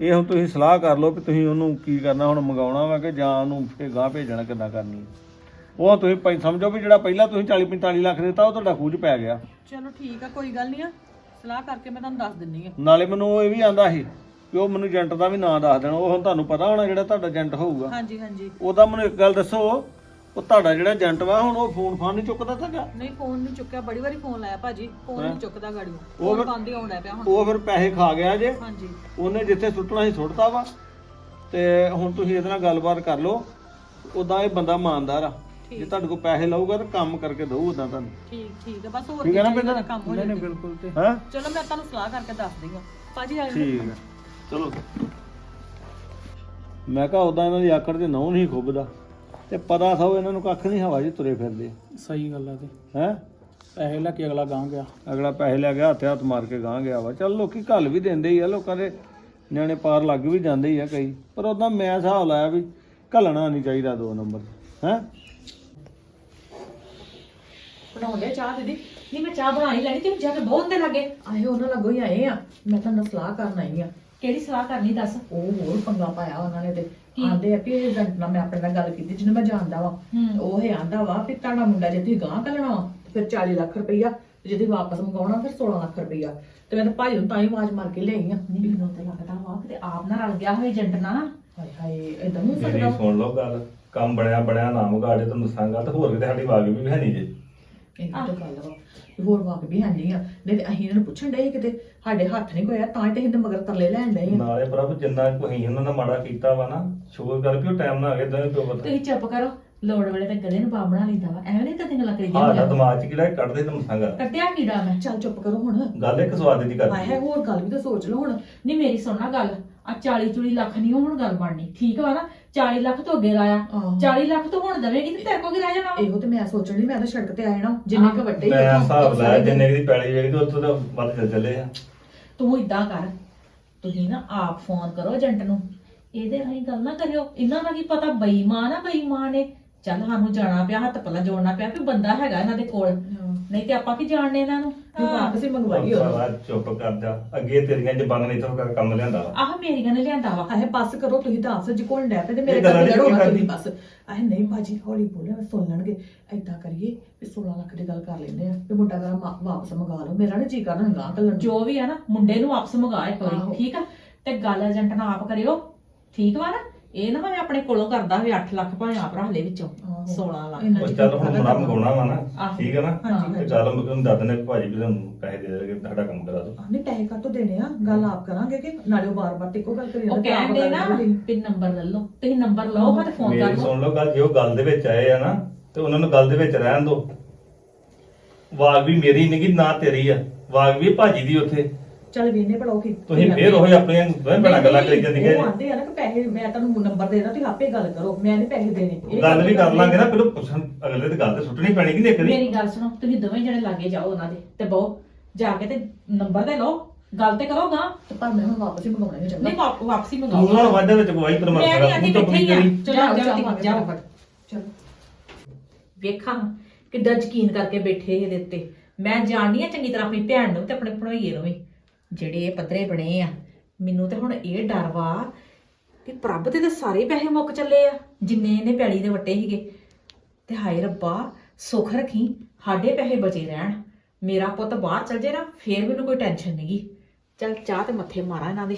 ਇਹ ਹੁਣ ਤੁਸੀਂ ਸਲਾਹ ਕਰ ਲਓ ਵੀ ਤੁਸੀਂ ਉਹਨੂੰ ਕੀ ਕਰਨਾ ਹੁਣ ਮੰਗਾਉਣਾ ਵਾ ਕਿ ਜਾਂ ਉਹਨੂੰ ਫੇ ਗਾਂ ਭੇਜਣਾ ਕਿੱਦਾਂ ਕਰਨੀ ਹੈ ਉਹ ਤੁਸੀਂ ਭਾਈ ਸਮਝੋ ਵੀ ਜਿਹੜਾ ਪਹਿਲਾਂ ਤੁਸੀਂ 40 45 ਲੱਖ ਦਿੱਤਾ ਉਹ ਤੁਹਾਡਾ ਖੂਜ ਪੈ ਗਿਆ। ਚਲੋ ਠੀਕ ਆ ਕੋਈ ਗੱਲ ਨਹੀਂ ਆ। ਸਲਾਹ ਕਰਕੇ ਮੈਂ ਤੁਹਾਨੂੰ ਦੱਸ ਦਿੰਨੀ ਆ। ਨਾਲੇ ਮੈਨੂੰ ਉਹ ਇਹ ਵੀ ਆਂਦਾ ਸੀ ਕਿ ਉਹ ਮੈਨੂੰ ਏਜੰਟ ਦਾ ਵੀ ਨਾਂ ਦੱਸ ਦੇਣਾ ਉਹ ਹੁਣ ਤੁਹਾਨੂੰ ਪਤਾ ਹੋਣਾ ਜਿਹੜਾ ਤੁਹਾਡਾ ਏਜੰਟ ਹੋਊਗਾ। ਹਾਂਜੀ ਹਾਂਜੀ। ਉਹਦਾ ਮੈਨੂੰ ਇੱਕ ਗੱਲ ਦੱਸੋ ਉਹ ਤੁਹਾਡਾ ਜਿਹੜਾ ਏਜੰਟ ਵਾ ਹੁਣ ਉਹ ਫੋਨ ਫਾਨ ਨਹੀਂ ਚੁੱਕਦਾ ਤੁਹਾਡਾ? ਨਹੀਂ ਫੋਨ ਨਹੀਂ ਚੁੱਕਿਆ ਬੜੀ ਵਾਰੀ ਫੋਨ ਲਾਇਆ ਭਾਜੀ ਫੋਨ ਨਹੀਂ ਚੁੱਕਦਾ ਗਾੜੀ ਉਹ ਫਿਰ- ਬੰਦ ਹੀ ਆਉਂਦਾ ਪਿਆ ਹੁਣ। ਉਹ ਫਿਰ ਪੈਸੇ ਖਾ ਗਿਆ ਜੇ। ਹਾਂਜੀ। ਉਹਨੇ ਜਿੱਥੇ ਸੁੱਟਣਾ ਸੀ ਸੁੱਟਤਾ ਵਾ। ਤੇ ਹੁਣ ਤੁਸੀਂ ਇਹਦੇ ਨਾਲ ਗੱਲਬਾਤ ਕਰ ਲਓ ਉਦਾਂ ਇਹ ਬੰਦਾ ਇਮਾਨਦਾਰ ਆ। ਜੇ ਤੁਹਾਡੇ ਕੋਲ ਪੈਸੇ ਲਊਗਾ ਤਾਂ ਕੰਮ ਕਰਕੇ ਦਊ ਉਦਾਂ ਤੁਹਾਨੂੰ। ਠੀਕ ਠੀਕ ਹੈ ਬਸ ਹੋਰ ਠੀਕ ਹੈ ਨਾ ਕੀ ਚਾਹੀਦਾ? ਕੰਮ ਹੋ ਨਹੀਂ ਨਹੀਂ ਬਿਲਕੁਲ ਤੇ ਹੈ? ਚਲੋ ਮੈਂ ਤੁਹਾਨੂੰ ਸਲਾਹ ਕਰਕੇ ਦੱਸਦੀ ਹਾਂ। ਭਾਜੀ ਆ ਜਾਓ। ਠੀਕ ਹੈ ਚਲੋ। ਮੈਂ ਕਿਹਾ ਉਦਾਂ ਇਹਨਾਂ ਦੀ ਆਕੜ ਤੇ ਨਹੁੰ ਨਹੀਂ ਖੁੱਬਦਾ। ਤੇ ਪਤਾ ਸਭ ਇਹਨਾਂ ਨੂੰ ਕੱਖ ਨਹੀਂ ਹਵਾ 'ਚ ਤੁਰੇ ਫਿਰਦੇ। ਸਹੀ ਗੱਲ ਆ ਤੇ ਹੈ? ਪੈਸੇ ਲੈ ਕੇ ਅਗਲਾ ਗਾਂ ਗਿਆ। ਅਗਲਾ ਪੈਸੇ ਲੈ ਗਿਆ ਹੱਥ ਹੱਥ ਮਾਰ ਕੇ ਗਾਂ ਗਿਆ ਵਾ। ਚੱਲ ਲੋਕੀ ਘੱਲ ਵੀ ਦਿੰਦੇ ਹੀ ਆ ਲੋਕਾਂ ਦੇ ਨਿਆਣੇ ਪਾਰ ਲੱਗ ਵੀ ਜਾਂਦੇ ਹੀ ਆ ਕਈ। ਪਰ ਉਦਾਂ ਮੈਂ ਹਿਸਾਬ ਲਾਇਆ ਵੀ ਘੱਲਣਾ ਨਹੀਂ ਚਾਹੀਦਾ ਦੋ ਨੰਬਰ ਹੈ? ਬਣਾਉਂਦੇ ਚਾਹ ਦੀਦੀ। ਨਹੀਂ ਮੈਂ ਚਾਹ ਬਣਾ ਹੀ ਲੈਣੀ ਤੇ ਜਾ ਕੇ ਬਹੁਤ ਦੇ ਲੱਗੇ। ਆਏ ਉਹਨਾਂ ਲੱਗੋ ਹੀ ਆਏ ਆ। ਮੈਂ ਤੁਹਾਨੂੰ ਸਲਾਹ ਕਰਨ ਆਈ ਆ। ਕਿਹੜੀ ਸਲਾਹ ਕਰਨੀ ਦੱਸ? ਉਹ ਹੋਰ ਪੰਗਾ ਪਾਇਆ ਉਹਨਾਂ ਨੇ ਤੇ ਆਂਦੇ ਆ ਕਿ ਏਜੰਟ ਨਾਲ ਮੈਂ ਆਪਣੇ ਨਾਲ ਗੱਲ ਕੀਤੀ ਜਿਹਨੂੰ ਮੈਂ ਜਾਣਦਾ ਵਾ। ਹੂੰ। ਉਹ ਇਹ ਆਂਦਾ ਵਾ ਕਿ ਤੁਹਾਡਾ ਮੁੰਡਾ ਜੇ ਤੁਸੀਂ ਗਾਂ ਵਾ ਤੇ ਫਿਰ 40 ਲੱਖ ਰੁਪਈਆ ਤੇ ਜੇ ਤੁਸੀਂ ਵਾਪਸ ਮੰਗਾਉਣਾ ਫਿਰ 16 ਲੱਖ ਰੁਪਈਆ। ਤੇ ਮੈਂ ਤਾਂ ਭਾਈ ਨੂੰ ਤਾਂ ਹੀ ਆਵਾਜ਼ ਮਾਰ ਕੇ ਲਿਆਈ ਆ। ਨਹੀਂ ਮੈਨੂੰ ਤਾਂ ਲੱਗਦਾ ਵਾ ਕਿਤੇ ਆਪ ਨਾ ਰਲ ਗਿਆ ਹੋਵੇ ਏਜੰਟ ਨਾਲ ਨਾ। ਹਾਏ ਹਾਏ ਇਦਾਂ ਨਹੀਂ ਹੋ ਮੇਰੀ ਸਕਦਾ? ਸੁਣ ਲਓ ਗੱਲ ਕੰਮ ਬਣਿਆ ਬਣਿਆ ਨਾ ਮੁਗਾੜੇ ਤੁਹਾਨੂੰ ਦੱਸਾਂਗਾ ਤੇ ਹੋਰ ਕਿਤੇ ਸਾਡੀ ਵਾਗ ਵੀ ਹੈ ਨਹੀਂ ਜੇ। ਇਹ ਤਾਂ ਗੱਲ ਵਾ ਵੀ ਹੋਰ ਵਾਕ ਵੀ ਹੈ ਨਹੀਂ ਆ। ਨਹੀਂ ਤੇ ਅਸੀਂ ਇਹਨਾਂ ਨੂੰ ਪੁੱਛਣ ਡਏ ਕਿਤੇ ਸਾਡੇ ਹੱਥ ਨਹੀਂ ਕੋਇਆ ਤਾਂ ਹੀ ਤੇ ਅਸੀਂ ਤੇ ਮਗਰ ਤਰਲੇ ਲੈਣ ਡਏ ਆ। ਨਾਲੇ ਪ੍ਰਭ ਜਿੰਨਾ ਕੋਈ ਉਹਨਾਂ ਦਾ ਮਾੜਾ ਕੀਤਾ ਵਾ ਨਾ ਸ਼ੁਕਰ ਕਰ ਵੀ ਉਹ ਟਾਈਮ ਨਾਲ ਆ ਗਿਆ ਦੋਵੇਂ ਪਿਓ ਪੁੱਤ। ਤੁਸੀਂ ਚੁੱਪ ਕਰੋ ਲੋੜ ਵੇਲੇ ਤੇ ਗਧੇ ਨੂੰ ਪਾ ਬਣਾ ਲੈਂਦਾ ਵਾ ਐਵੇਂ ਨਹੀਂ ਤਾਂ ਗੱਲਾਂ ਕਰੀ ਸਾਡਾ ਜਾਂਦੀਆਂ ਦਿਮਾਗ 'ਚ ਕਿਹੜਾ ਕੱਢਦੇ ਤੁਹਾਨੂੰ ਦੱਸਾਂਗਾ ਕੱਟਿਆ ਕੀੜਾ ਮੈਂ? ਚੱਲ ਚੁੱਪ ਕਰੋ ਹੁਣ। ਗੱਲ ਇੱਕ ਸਵਾਦ ਦੀ ਕਰਦੀ ਹਾਏ ਹੋਰ ਗੱਲ ਵੀ ਤਾਂ ਸੋਚ ਲਓ ਹੁਣ। ਨਹੀਂ ਮੇਰੀ ਸੁਣਨਾ ਗੱਲ। ਆ 40 ਚੁਲੀ ਲੱਖ ਨਹੀਂ ਹੁਣ ਗੱਲ ਬਣਨੀ। ਠੀਕ ਵਾ ਨਾ? 40 ਲੱਖ ਤੋਂ ਅੱਗੇ ਲਾਇਆ। ਆਹੋ। 40 ਲੱਖ ਤੋਂ ਹੁਣ ਦਵੇਂਗੀ ਤੇ ਤੇਰੇ ਕੋਲ ਕੀ ਰਹਿ ਜਾਣਾ ਵਾ? ਇਹੋ ਤੇ ਮੈਂ ਸੋਚਣ ਦੀ ਮੈਂ ਤਾਂ ਸੜਕ ਤੇ ਆਇਆ ਨਾ ਜਿੰਨੇ ਕ ਵੱਡੇ ਮੈਂ ਉੱਥੋਂ ਹਿਸਾਬ ਲਾਇਆ ਜਿੰਨੇ ਕੁ ਦੀ ਪੈਲੀ ਵੇਖਦੀ ਉੱਥੋਂ ਤਾਂ ਵੱਧ ਚੱਲ ਚੱਲੇ ਆ। ਤੂੰ ਇਦਾਂ ਕਰ ਤੁਸੀਂ ਨਾ ਆਪ ਫੋਨ ਕਰੋ ਏਜੰਟ ਨੂੰ। ਇਹਦੇ ਰਾਹੀਂ ਗੱਲ ਨਾ ਕਰਿਓ। ਇਹਨਾਂ ਦਾ ਕੀ ਪਤਾ ਬੇਈਮਾਨ ਆ ਬੇਈਮਾਨ ਨੇ ਚੱਲ ਸਾਨੂੰ ਜਾਣਾ ਪਿਆ ਹੱਥ ਪੱਲਾ ਜੋੜਨਾ ਪਿਆ ਵੀ ਬੰਦਾ ਹੈਗਾ ਇਹਨਾਂ ਦੇ ਕੋਲ। ਨਹੀਂ ਤੇ ਆਪਾਂ ਕੀ ਜਾਣਨੇ ਇਹਨਾਂ ਨੂੰ? ਵੀ ਵਾਪਸ ਹੀ ਮੰਗਵਾਈ ਉਹਨੂੰ ਸਾਲਾ ਚੁੱਪ ਕਰ ਜਾ। ਅੱਗੇ ਤੇਰੀਆਂ ਜ਼ਬਾਨਾਂ ਨੇ ਇੱਥੋਂ ਕੰਮ ਲਿਆਂਦਾ ਆਹ ਮੇਰੀ ਨੇ ਲਿਆਂਦਾ ਵਾ। ਆਹੇ ਬੱਸ ਕਰੋ ਤੁਸੀਂ ਤਾਂ ਆਪਸ ਕੋਲ ਪਏ ਤੇ ਮੇਰੇ ਇਹ ਗੱਲਾਂ ਨੀ ਨਾ ਕਰਦੀ। ਤੁਸੀਂ ਬਸ। ਆਹੇ ਨਹੀਂ ਬਾਜੀ ਹੌਲੀ ਬੋਲਿਆ ਸੁਣ ਲੈਣਗੇ। ਐਦਾਂ ਕਰੀਏ ਵੀ 16 ਲੱਖ ਦੀ ਗੱਲ ਕਰ ਲੈਂਦੇ ਆ ਤੇ ਮੁੰਡਾ ਕਰਾ ਵਾਪਸ ਮੰਗਾ ਲਓ। ਮੇਰਾ ਨੀ ਜੀ ਕਰਨਾ ਗਾਂ ਕੱਲਣ ਜੋ ਵੀ ਆ ਨਾ ਮੁੰਡੇ ਨੂੰ ਵਾਪਸ ਮੰਗਾ ਇੱਕ ਆਹੋ। ਵਾਰੀ ਠੀਕ ਆ? ਤੇ ਗੱਲ ਏਜੰਟ ਨਾਲ ਆਪ ਕਰਿਓ। ਠੀਕ ਵਾ ਨਾ? ਇਹ ਨਾ ਹੋਵੇ ਆਪਣੇ ਕੋਲੋਂ ਕਰਦਾ ਹੋਵੇ 8 ਲੱਖ ਭਾਵੇਂ ਆਪ ਰੱਖ ਲੈ ਵਿੱਚੋਂ ਆਹੋ। 16 ਲੱਖ। ਉਹ ਚੱਲ ਹੁਣ ਮੁੰਡਾ ਮੰਗਾਉਣਾ ਵਾ ਨਾ ਆਹੋ। ਠੀਕ ਹੈ ਨਾ? ਹਾਂਜੀ, ਤੇ। ਚੱਲ ਮੈਂ ਉਹਨੂੰ ਦੱਸ ਦਿੰਦੇ ਭਾਜੀ ਵੀ ਤੁਹਾਨੂੰ ਪੈਸੇ ਦੇ ਦੇਣਗੇ ਤੁਹਾਡਾ ਕੰਮ ਕਰਾ ਦੋ ਨਹੀਂ ਪੈਸੇ ਕਾਤੋਂ ਦੇਣੇ ਆ? ਗੱਲ ਆਪ ਕਰਾਂਗੇ ਕਿ ਨਾਲੇ ਉਹ ਬਾਰ-ਬਾਰ ਤੇ ਇੱਕੋ ਗੱਲ ਕਰੀ ਉਹ ਜਾਂਦਾ, ਆਪ ਕਹਿੰਦੇ ਗੱਲ ਨਾ ਕਰੋ। ਵੀ ਨੰਬਰ ਲੈ ਲਓ ਤੁਸੀਂ ਨੰਬਰ ਲਓ ਤੇ ਫੋਨ ਕਰ ਮੇਰੀ ਲਓ। ਸੁਣ ਲਓ ਗੱਲ ਜੇ ਉਹ ਗੱਲ ਦੇ ਵਿੱਚ ਆਏ ਆ ਨਾ ਤੇ ਉਹਨਾਂ ਨੂੰ ਗੱਲ ਦੇ ਵਿੱਚ ਰਹਿਣ ਦਿਓ। ਵਾਗ ਵੀ ਮੇਰੀ ਨਹੀਂ ਗੀ ਨਾ ਤੇਰੀ ਆ। ਵਾਗ ਵੀ ਭਾਜੀ ਦੀ ਉੱਥੇ। ਚੱਲ ਵੀਨੇ ਭਲਾ ਉਹ ਕੀ ਤੁਸੀਂ ਫੇਰ ਉਹ ਆਪਣੀਆਂ ਦੋਵੇਂ ਭੈਣਾਂ ਗੱਲਾਂ ਕਰੀ ਜਾਂਦੀਆਂ ਉਹ ਆਂਦੇ ਆ ਨਾ ਕਿ ਪੈਸੇ ਮੈਂ ਤੁਹਾਨੂੰ ਨੰਬਰ ਦੇਣਾ ਤੁਸੀਂ ਆਪੇ ਗੱਲ ਕਰੋ ਮੈਂ ਨਹੀਂ ਪੈਸੇ ਦੇਣੇ। ਇਹ ਗੱਲ ਵੀ ਕਰ ਲਾਂਗੇ ਨਾ ਪਹਿਲਾਂ ਪੁੱਛਣ ਅਗਲੇ ਤੇ ਗੱਲ ਤੇ ਸੁੱਟਣੀ ਪੈਣੀ ਕਿ ਨਹੀਂ ਕਦੀ ਮੇਰੀ ਗੱਲ ਸੁਣੋ ਤੁਸੀਂ ਦੋਵੇਂ ਜਣੇ ਲਾਗੇ ਜਾਓ ਉਹਨਾਂ ਦੇ ਤੇ ਬਹੁ ਜਾ ਕੇ ਤੇ ਨੰਬਰ ਦੇ ਲਓ ਗੱਲ ਤੇ ਕਰੋਗਾ ਤੇ ਪਰ ਮੈਂ ਹੁਣ ਵਾਪਸ ਹੀ ਮੰਗਾਉਣਾ ਹੈ ਚੰਗਾ। ਨਹੀਂ ਵਾਪ- ਵਾਪਸੀ ਤੂੰ ਮੰਗਾਓ ਨਾਲ ਵਾਜਾ ਵਿੱਚ ਕੋਈ ਪਰ ਮੈਂ ਨਹੀਂ ਆਂਦੀ ਤੂੰ ਬੈਠੇ ਹੀ ਆ। ਕਰੀ ਚਲੋ ਜਾਓ ਜਾਓ। ਚਲੋ। ਵੇਖਾਂ ਕਿੱਦਾਂ ਯਕੀਨ ਕਰਕੇ ਬੈਠੇ ਇਹਦੇ ਉੱਤੇ। ਮੈਂ ਜਾਣਦੀ ਆ ਚੰਗੀ ਤਰ੍ਹਾਂ ਆਪਣੀ ਭੈਣ ਨੂੰ ਤੇ ਆਪਣੇ ਭਣੋਈਏ ਨੂੰ ਵੀ। ਜਿਹੜੇ ਇਹ ਪੱਧਰੇ ਬਣੇ ਆ, ਮੈਨੂੰ ਤੇ ਹੁਣ ਇਹ ਡਰ ਵਾ ਕਿ ਪ੍ਰਭ ਦੇ ਤਾਂ ਸਾਰੇ ਪੈਸੇ ਮੁੱਕ ਚੱਲੇ ਆ, ਜਿੰਨੇ ਇਹਨੇ ਪੈਲੀ ਦੇ ਵੱਟੇ ਸੀਗੇ। ਤੇ ਹਾਏ ਰੱਬਾ, ਸੁੱਖ ਰੱਖੀ, ਸਾਡੇ ਪੈਸੇ ਬਚੇ ਰਹਿਣ। ਮੇਰਾ ਪੁੱਤ ਬਾਹਰ ਚੱਲ ਜੇ ਨਾ, ਫੇਰ ਮੈਨੂੰ ਕੋਈ ਟੈਨਸ਼ਨ ਨਹੀਂਗੀ ਚੱਲ ਚਾਹ ਤੇ ਮੱਥੇ ਮਾਰਾਂ ਇਹਨਾਂ ਦੇ।